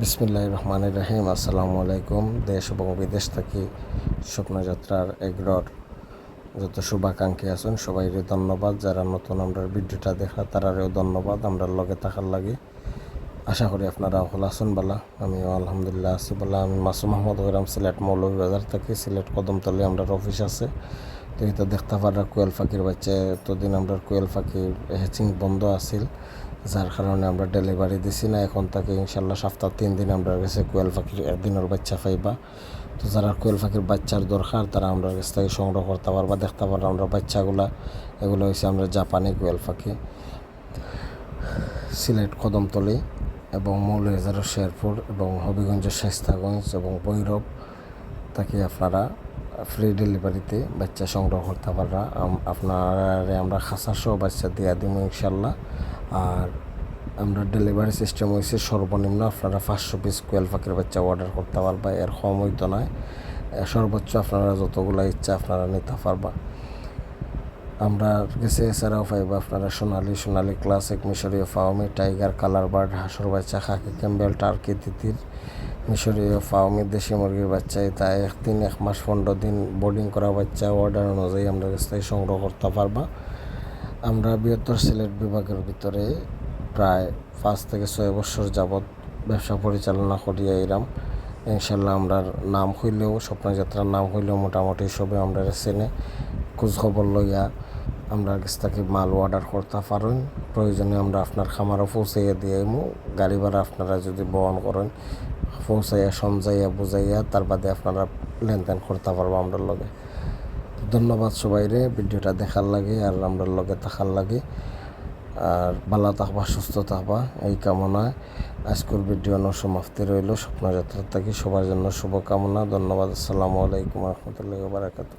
বিসমিল্লাহ রহমান রাহিম। আসসালামু আলাইকুম। দেশ এবং বিদেশ থেকে স্বপ্নযাত্রার এগ্রর যত শুভাকাঙ্ক্ষী আছেন, সবাইকে ধন্যবাদ। যারা নতুন আমরা ভিডিওটা দেখা তারারেও ধন্যবাদ। আমরা লগে থাকার লাগে। আশা করি আপনারা ভালো আছেন বলা। আমিও আলহামদুলিল্লাহ আছি বলা। আমি মাসুম মাহমুদ হইরাম সিলেট মৌলভীবাজার থেকে। সিলেট কদমতলি আমরা অফিস আছে। তো এটা দেখতে পারা কোয়েল পাখির বাচ্চা। এতদিন আমরা কোয়েল পাখির হ্যাচিং বন্ধ আছিল। যার কারণে আমরা ডেলিভারি দিছি না। এখন তাকে ইনশাল্লাহ সপ্তাহ তিন দিন আমরা কাছে কোয়েল পাখির একদিনের বাচ্চা পাইবা। তো যারা কোয়েল পাখির বাচ্চার দরকার, তারা আমরা কাছ থেকে সংগ্রহ করতে পারবা, দেখতে পারবা আমরা বাচ্চাগুলা। এগুলো হচ্ছে আমরা জাপানি কোয়েল পাখি। সিলেট কদমতলি এবং মৌলভীবাজার শেরপুর এবং হবিগঞ্জের শাইস্তাগঞ্জ এবং ভৈরব। তাকে আপনারা ফ্রি ডেলিভারিতে বাচ্চা সংগ্রহ করতে আম- আপনারা আমরা খাসা সহ বাচ্চা দিয়ে দিব ইনশাল্লাহ আর আমরা ডেলিভারি সিস্টেম হয়েছে সর্বনিম্ন আপনারা পাঁচশো পিস কোয়েল পাখির বাচ্চা অর্ডার করতে পারবা, এর কম হইতো নয় সর্বোচ্চ আপনারা যতগুলো ইচ্ছা আপনারা নিতে পারবা। আমরা কাছে এছাড়াও পাইবা আপনারা সোনালি সোনালি ক্লাসিক মিশরীয় ফাওমি টাইগার কালার বার্ড, হাঁসুর বাচ্চা, খাকি, ক্যাম্বেল টার্কি তিতির, মিশরীয় ফাওমি, দেশি মুরগির বাচ্চা, এটা এক দিন এক মাস, পনেরো দিন বোর্ডিং করা বাচ্চা অর্ডার অনুযায়ী আমরা থেকে সংগ্রহ করতে পারবা। আমরা বৃহত্তর সিলেট বিভাগের ভিতরে প্রায় পাঁচ থেকে ছয় বছর যাবৎ ব্যবসা পরিচালনা করিয়া এরাম ইনশাল্লাহ আমরা নাম হইলেও, স্বপ্নযাত্রার নাম হইলেও মোটামুটি সবে আমরা চেনে। খোঁজখবর লইয়া আমরা কাছ থেকে মাল অর্ডার করতে পারেন। প্রয়োজনে আমরা আপনার খামারও পৌঁছাইয়া দিয়াইমু গাড়ি ভাড়া আপনারা যদি বহন করেন, পৌঁছাইয়া, সমঝাইয়া, বুঝাইয়া, তার বাদে আপনারা লেনদেন করতে পারব আমরা লগে। ধন্যবাদ সবাইরে, ভিডিওটা দেখার লাগে আর আমরা লগে থাকার লাগে। আর ভালো থাকবা, সুস্থ থাকবা, এই কামনা। আজকের ভিডিও সমাপ্তি রইল। স্বপ্নযাত্রা থাকি সবার জন্য শুভকামনা। ধন্যবাদ। আসসালামু আলাইকুম রহমতুল্লাহ বারাকাতু